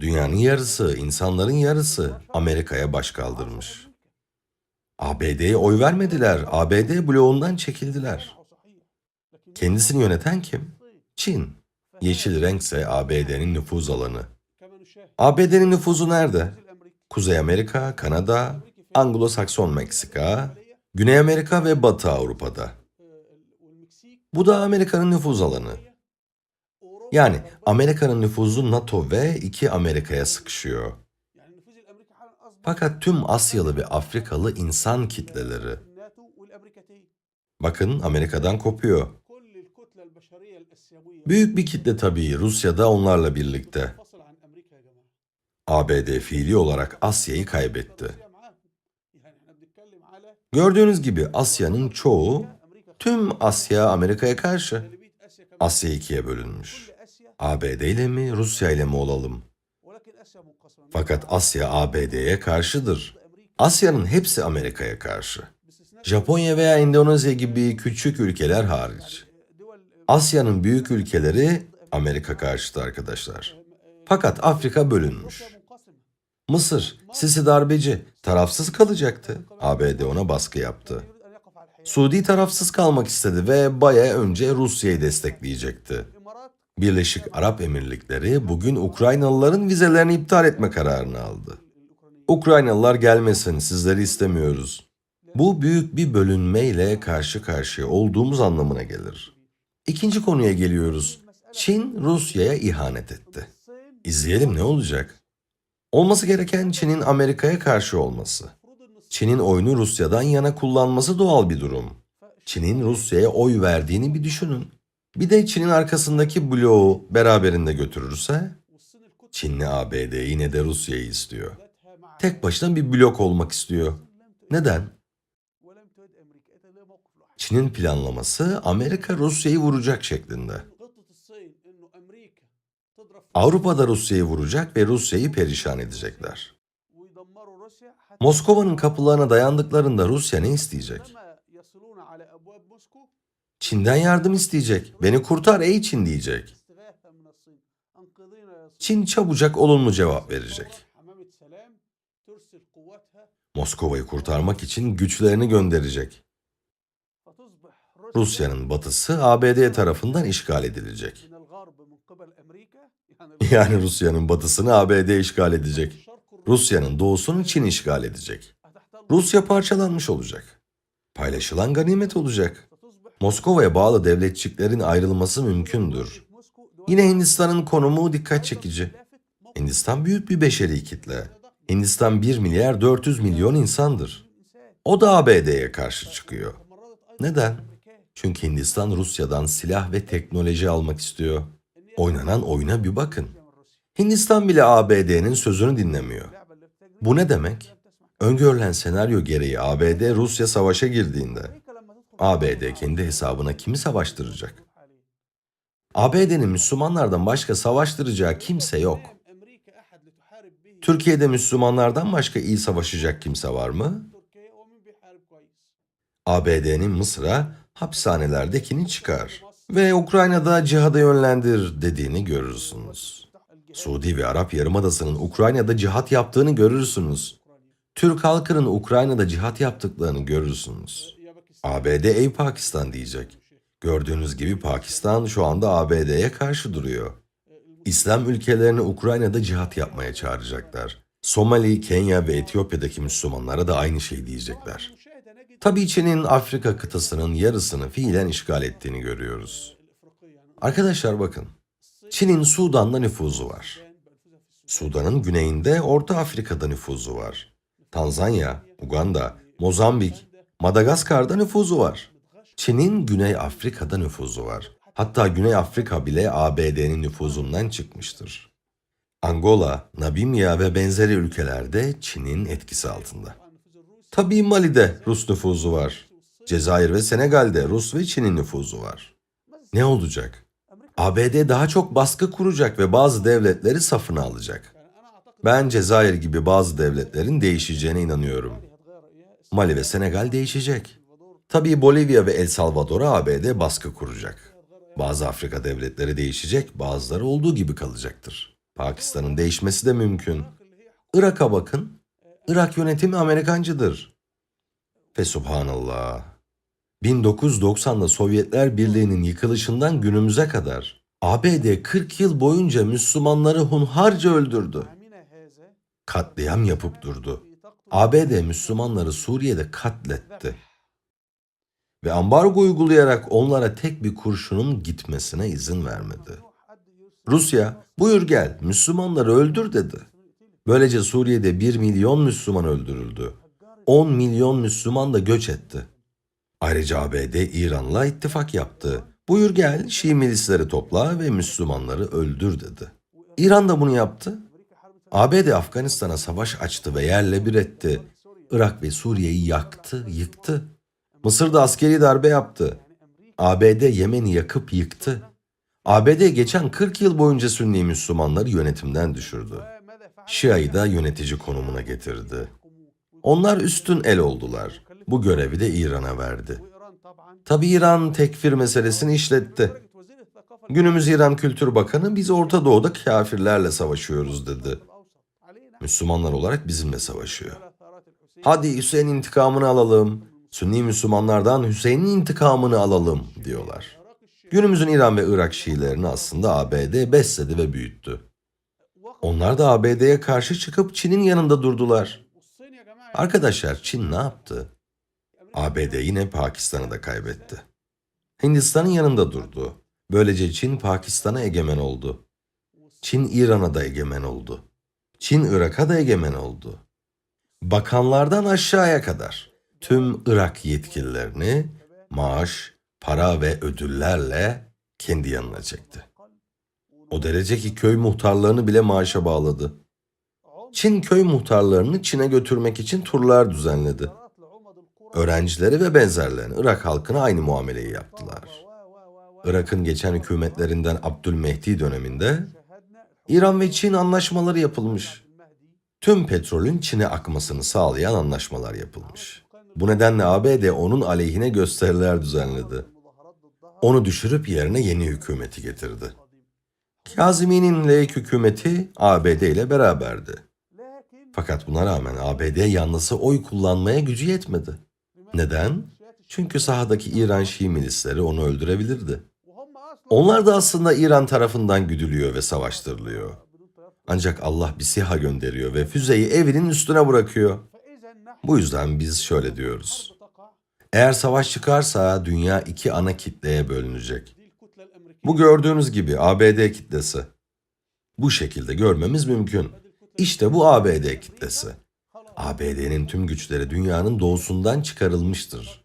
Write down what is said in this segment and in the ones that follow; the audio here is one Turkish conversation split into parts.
Dünyanın yarısı, insanların yarısı Amerika'ya baş kaldırmış. ABD'ye oy vermediler. ABD bloğundan çekildiler. Kendisini yöneten kim? Çin. Yeşil renkse ABD'nin nüfuz alanı. ABD'nin nüfuzu nerede? Kuzey Amerika, Kanada, Anglo-Sakson Meksika, Güney Amerika ve Batı Avrupa'da. Bu da Amerika'nın nüfuz alanı. Yani Amerika'nın nüfuzu NATO ve iki Amerika'ya sıkışıyor. Fakat tüm Asyalı ve Afrikalı insan kitleleri, bakın Amerika'dan kopuyor. Büyük bir kitle tabii Rusya da onlarla birlikte. ABD fiili olarak Asya'yı kaybetti. Gördüğünüz gibi Asya'nın çoğu, tüm Asya Amerika'ya karşı. Asya ikiye bölünmüş. ABD ile mi, Rusya ile mi olalım? Fakat Asya ABD'ye karşıdır. Asya'nın hepsi Amerika'ya karşı. Japonya veya Endonezya gibi küçük ülkeler hariç. Asya'nın büyük ülkeleri Amerika karşıtı arkadaşlar. Fakat Afrika bölünmüş. Mısır, Sisi darbeci, tarafsız kalacaktı. ABD ona baskı yaptı. Suudi tarafsız kalmak istedi ve baya önce Rusya'yı destekleyecekti. Birleşik Arap Emirlikleri bugün Ukraynalıların vizelerini iptal etme kararını aldı. Ukraynalılar gelmesin, sizleri istemiyoruz. Bu büyük bir bölünmeyle karşı karşıya olduğumuz anlamına gelir. İkinci konuya geliyoruz. Çin Rusya'ya ihanet etti. İzleyelim ne olacak? Olması gereken Çin'in Amerika'ya karşı olması. Çin'in oyunu Rusya'dan yana kullanması doğal bir durum. Çin'in Rusya'ya oy verdiğini bir düşünün. Bir de Çin'in arkasındaki bloğu beraberinde götürürse, Çinli ABD yine de Rusya'yı istiyor. Tek başına bir blok olmak istiyor. Neden? Çin'in planlaması Amerika Rusya'yı vuracak şeklinde. Avrupa'da Rusya'yı vuracak ve Rusya'yı perişan edecekler. Moskova'nın kapılarına dayandıklarında Rusya ne isteyecek? Çin'den yardım isteyecek. Beni kurtar ey Çin diyecek. Çin çabucak olumlu cevap verecek. Moskova'yı kurtarmak için güçlerini gönderecek. Rusya'nın batısı ABD tarafından işgal edilecek. Yani Rusya'nın batısını ABD işgal edecek. Rusya'nın doğusunu Çin işgal edecek. Rusya parçalanmış olacak. Paylaşılan ganimet olacak. Moskova'ya bağlı devletçiklerin ayrılması mümkündür. Yine Hindistan'ın konumu dikkat çekici. Hindistan büyük bir beşeri kitle. Hindistan 1 milyar 400 milyon insandır. O da ABD'ye karşı çıkıyor. Neden? Çünkü Hindistan Rusya'dan silah ve teknoloji almak istiyor. Oynanan oyuna bir bakın. Hindistan bile ABD'nin sözünü dinlemiyor. Bu ne demek? Öngörülen senaryo gereği ABD Rusya savaşa girdiğinde ABD kendi hesabına kimi savaştıracak? ABD'nin Müslümanlardan başka savaştıracağı kimse yok. Türkiye'de Müslümanlardan başka iyi savaşacak kimse var mı? ABD'nin Mısır'a hapishanelerdekini çıkar ve Ukrayna'da cihada yönlendir dediğini görürsünüz. Suudi ve Arap Yarımadası'nın Ukrayna'da cihat yaptığını görürsünüz. Türk halkının Ukrayna'da cihat yaptıklarını görürsünüz. ABD ey Pakistan diyecek. Gördüğünüz gibi Pakistan şu anda ABD'ye karşı duruyor. İslam ülkelerini Ukrayna'da cihat yapmaya çağıracaklar. Somali, Kenya ve Etiyopya'daki Müslümanlara da aynı şey diyecekler. Tabii Çin'in Afrika kıtasının yarısını fiilen işgal ettiğini görüyoruz. Arkadaşlar bakın, Çin'in Sudan'da nüfuzu var. Sudan'ın güneyinde Orta Afrika'da nüfuzu var. Tanzanya, Uganda, Mozambik, Madagaskar'da nüfuzu var. Çin'in Güney Afrika'da nüfuzu var. Hatta Güney Afrika bile ABD'nin nüfuzundan çıkmıştır. Angola, Namibya ve benzeri ülkelerde Çin'in etkisi altında. Tabii Mali'de Rus nüfuzu var. Cezayir ve Senegal'de Rus ve Çin'in nüfuzu var. Ne olacak? ABD daha çok baskı kuracak ve bazı devletleri safına alacak. Ben Cezayir gibi bazı devletlerin değişeceğine inanıyorum. Mali ve Senegal değişecek. Tabii Bolivya ve El Salvador'a ABD baskı kuracak. Bazı Afrika devletleri değişecek, bazıları olduğu gibi kalacaktır. Pakistan'ın değişmesi de mümkün. Irak'a bakın. Irak yönetimi Amerikancıdır. Ve subhanallah. 1990'da Sovyetler Birliği'nin yıkılışından günümüze kadar ABD 40 yıl boyunca Müslümanları hunharca öldürdü. Katliam yapıp durdu. ABD Müslümanları Suriye'de katletti. Ve ambargo uygulayarak onlara tek bir kurşunun gitmesine izin vermedi. Rusya, buyur gel Müslümanları öldür dedi. Böylece Suriye'de 1 milyon Müslüman öldürüldü. 10 milyon Müslüman da göç etti. Ayrıca ABD İran'la ittifak yaptı. Buyur gel Şii milisleri topla ve Müslümanları öldür dedi. İran da bunu yaptı. ABD Afganistan'a savaş açtı ve yerle bir etti. Irak ve Suriye'yi yaktı, yıktı. Mısır'da askeri darbe yaptı. ABD Yemen'i yakıp yıktı. ABD geçen 40 yıl boyunca Sünni Müslümanları yönetimden düşürdü. Şia'yı da yönetici konumuna getirdi. Onlar üstün el oldular. Bu görevi de İran'a verdi. Tabi İran tekfir meselesini işletti. Günümüz İran Kültür Bakanı biz Orta Doğu'da kafirlerle savaşıyoruz dedi. Müslümanlar olarak bizimle savaşıyor. Hadi Hüseyin intikamını alalım. Sünni Müslümanlardan Hüseyin'in intikamını alalım diyorlar. Günümüzün İran ve Irak Şiilerini aslında ABD besledi ve büyüttü. Onlar da ABD'ye karşı çıkıp Çin'in yanında durdular. Arkadaşlar Çin ne yaptı? ABD yine Pakistan'ı da kaybetti. Hindistan'ın yanında durdu. Böylece Çin Pakistan'a egemen oldu. Çin İran'a da egemen oldu. Çin Irak'a da egemen oldu. Bakanlardan aşağıya kadar tüm Irak yetkililerini maaş, para ve ödüllerle kendi yanına çekti. O derece ki köy muhtarlarını bile maaşa bağladı. Çin köy muhtarlarını Çin'e götürmek için turlar düzenledi. Öğrencileri ve benzerlerini Irak halkına aynı muameleyi yaptılar. Irak'ın geçen hükümetlerinden Abdülmehdi döneminde İran ve Çin anlaşmaları yapılmış. Tüm petrolün Çin'e akmasını sağlayan anlaşmalar yapılmış. Bu nedenle ABD onun aleyhine gösteriler düzenledi. Onu düşürüp yerine yeni hükümeti getirdi. Kazimi'nin Leyk hükümeti ABD ile beraberdi. Fakat buna rağmen ABD yanlısı oy kullanmaya gücü yetmedi. Neden? Çünkü sahadaki İran Şii milisleri onu öldürebilirdi. Onlar da aslında İran tarafından güdülüyor ve savaştırılıyor. Ancak Allah bir siha gönderiyor ve füzeyi evinin üstüne bırakıyor. Bu yüzden biz şöyle diyoruz. Eğer savaş çıkarsa dünya iki ana kitleye bölünecek. Bu gördüğünüz gibi ABD kitlesi. Bu şekilde görmemiz mümkün. İşte bu ABD kitlesi. ABD'nin tüm güçleri dünyanın doğusundan çıkarılmıştır.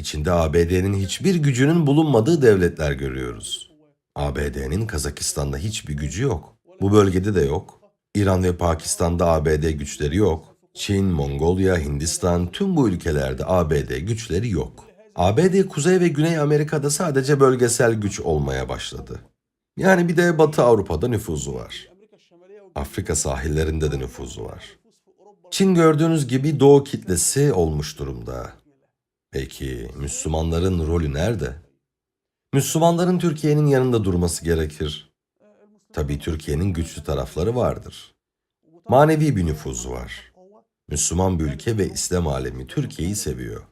İçinde ABD'nin hiçbir gücünün bulunmadığı devletler görüyoruz. ABD'nin Kazakistan'da hiçbir gücü yok. Bu bölgede de yok. İran ve Pakistan'da ABD güçleri yok. Çin, Mongolia, Hindistan tüm bu ülkelerde ABD güçleri yok. ABD Kuzey ve Güney Amerika'da sadece bölgesel güç olmaya başladı. Yani bir de Batı Avrupa'da nüfuzu var. Afrika sahillerinde de nüfuzu var. Çin gördüğünüz gibi doğu kitlesi olmuş durumda. Peki Müslümanların rolü nerede? Müslümanların Türkiye'nin yanında durması gerekir. Tabii Türkiye'nin güçlü tarafları vardır. Manevi bir nüfuzu var. Müslüman bir ülke ve İslam alemi Türkiye'yi seviyor.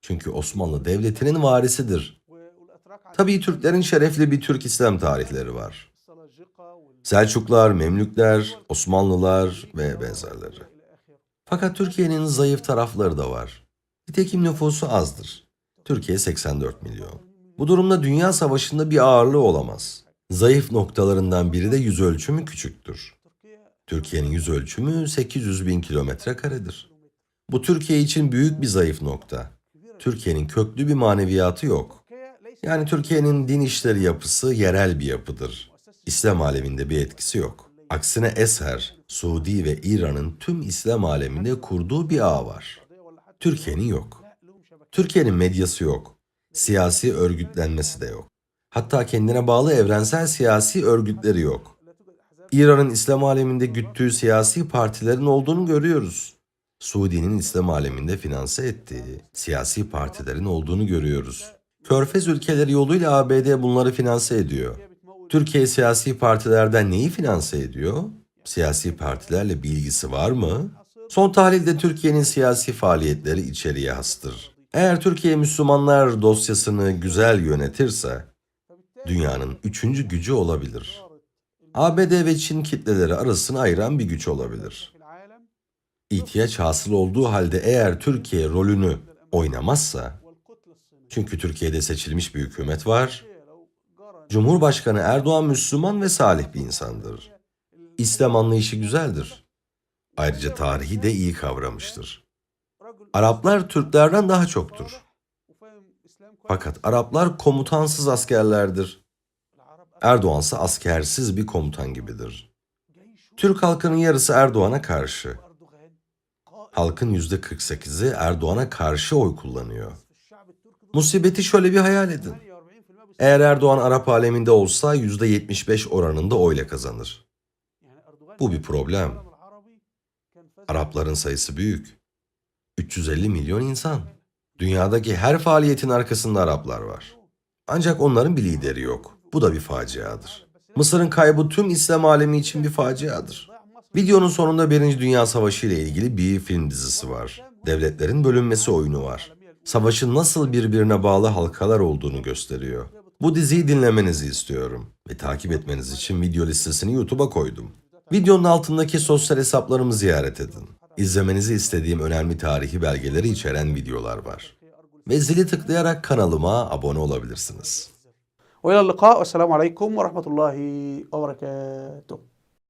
Çünkü Osmanlı Devleti'nin varisidir. Tabii Türklerin şerefli bir Türk İslam tarihleri var. Selçuklar, Memlükler, Osmanlılar ve benzerleri. Fakat Türkiye'nin zayıf tarafları da var. Nitekim nüfusu azdır. Türkiye 84 milyon. Bu durumda dünya savaşında bir ağırlığı olamaz. Zayıf noktalarından biri de yüz ölçümü küçüktür. Türkiye'nin yüz ölçümü 800 bin kilometre karedir. Bu Türkiye için büyük bir zayıf nokta. Türkiye'nin köklü bir maneviyatı yok. Yani Türkiye'nin din işleri yapısı yerel bir yapıdır. İslam aleminde bir etkisi yok. Aksine Esher, Suudi ve İran'ın tüm İslam aleminde kurduğu bir ağ var. Türkiye'nin yok. Türkiye'nin medyası yok. Siyasi örgütlenmesi de yok. Hatta kendine bağlı evrensel siyasi örgütleri yok. İran'ın İslam aleminde güttüğü siyasi partilerin olduğunu görüyoruz. Suudi'nin İslam aleminde finanse ettiği siyasi partilerin olduğunu görüyoruz. Körfez ülkeleri yoluyla ABD bunları finanse ediyor. Türkiye siyasi partilerden neyi finanse ediyor? Siyasi partilerle bir ilgisi var mı? Son tahlilde Türkiye'nin siyasi faaliyetleri içeriye hastır. Eğer Türkiye Müslümanlar dosyasını güzel yönetirse, dünyanın üçüncü gücü olabilir. ABD ve Çin kitleleri arasını ayıran bir güç olabilir. İhtiyaç hasıl olduğu halde eğer Türkiye rolünü oynamazsa, çünkü Türkiye'de seçilmiş bir hükümet var, Cumhurbaşkanı Erdoğan Müslüman ve salih bir insandır. İslam anlayışı güzeldir. Ayrıca tarihi de iyi kavramıştır. Araplar Türklerden daha çoktur. Fakat Araplar komutansız askerlerdir. Erdoğan ise askersiz bir komutan gibidir. Türk halkının yarısı Erdoğan'a karşı. Halkın %48'i Erdoğan'a karşı oy kullanıyor. Musibeti şöyle bir hayal edin. Eğer Erdoğan Arap aleminde olsa %75 oranında oyla kazanır. Bu bir problem. Arapların sayısı büyük. 350 milyon insan. Dünyadaki her faaliyetin arkasında Araplar var. Ancak onların bir lideri yok. Bu da bir faciadır. Mısır'ın kaybı tüm İslam alemi için bir faciadır. Videonun sonunda Birinci Dünya Savaşı ile ilgili bir film dizisi var. Devletlerin bölünmesi oyunu var. Savaşın nasıl birbirine bağlı halkalar olduğunu gösteriyor. Bu diziyi dinlemenizi istiyorum ve takip etmeniz için video listesini YouTube'a koydum. Videonun altındaki sosyal hesaplarımı ziyaret edin. İzlemenizi istediğim önemli tarihi belgeleri içeren videolar var. Ve zili tıklayarak kanalıma abone olabilirsiniz. والى اللقاء والسلام عليكم ورحمه الله وبركاته